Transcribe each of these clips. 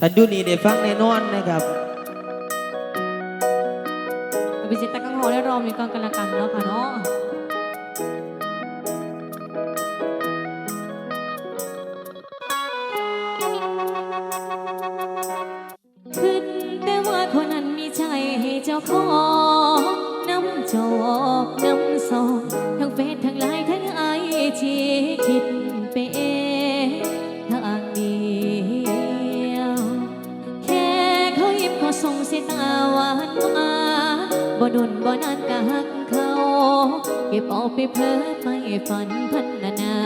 กันยูนี่ได้ฟังแน่นอนนะครับวิจิตรกังหอได้รอมีกองกันละกันเนาะค่ะเนาะ เก็บเอาไปเพ้อไปฝันพันนา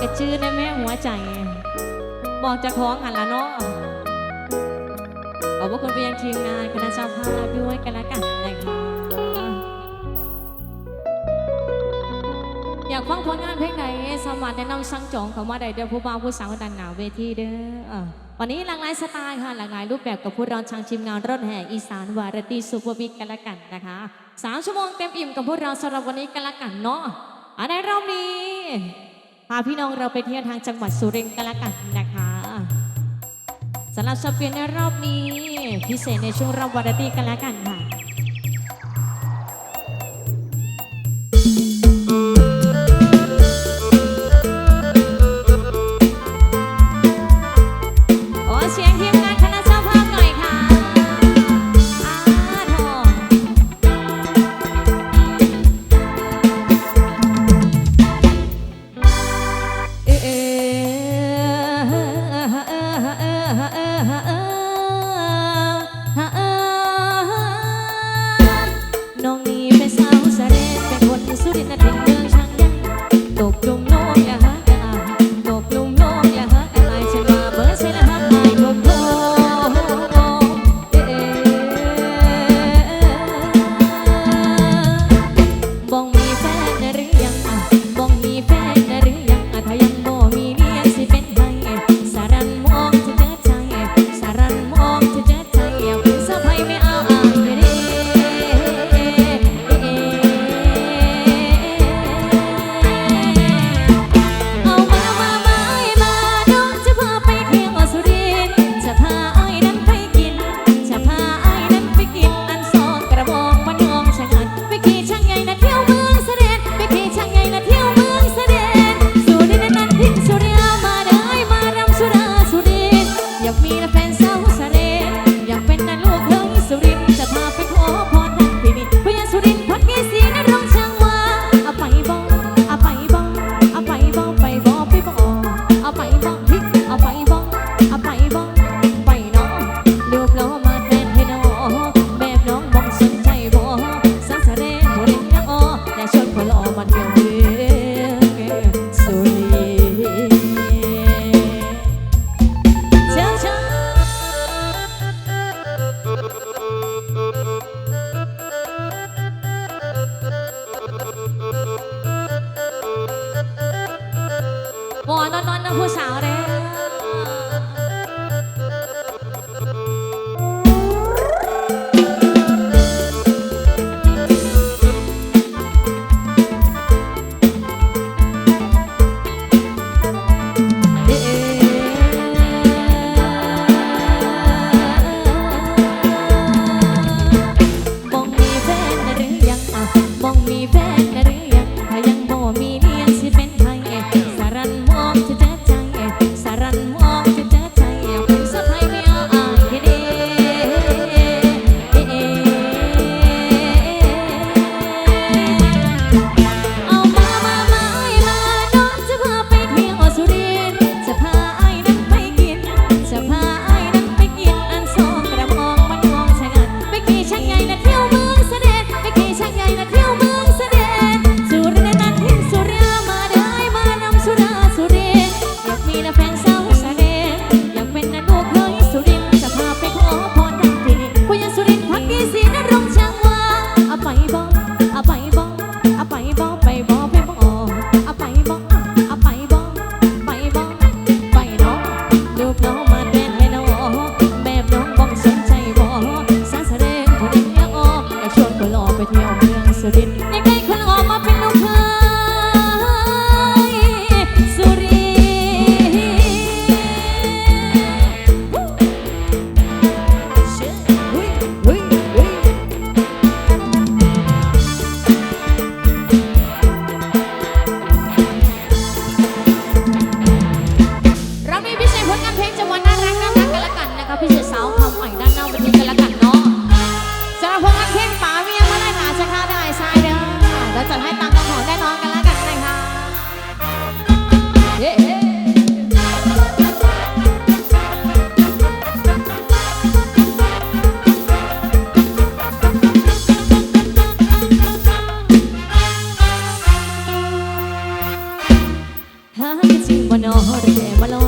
กระชื่อได้แม่หัวใจ บอกจะคล้องหันละเนาะขอบพระคุณไปยังทีมงานคณะเจ้าภาพด้วยกันละกันนะคะอยากฟังผลงานเพลงไหนสมัครถแนะนช่างจองเขามาได้เดียวผู้บ่าวผู้สาวดันหนาวเวทีเด้อวันนี้หลากหลายสไตล์ค่ะหลากหลายรูปแบบกับผู้ร้องช่างชิมงานรถแห่อีสานวาไรตี้ซูเปอร์บิ๊กกันละกันนะคะสามชั่วโมงเต็มอิ่มกับพวกเองสำหรับวันนี้กันละกันเนาะในรอบนี้ พาพี่น้องเราไปเที่ยวทางจังหวัดสุรินทร์กันละกันนะคะสำหรับชาเปียนในรอบนี้ พิเศษในช่วงรอบวัรตีกันละกันค่ะ buen orden, buen.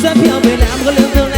สื้อพียเอาไปแล้วก็ลืมเธอแล้ว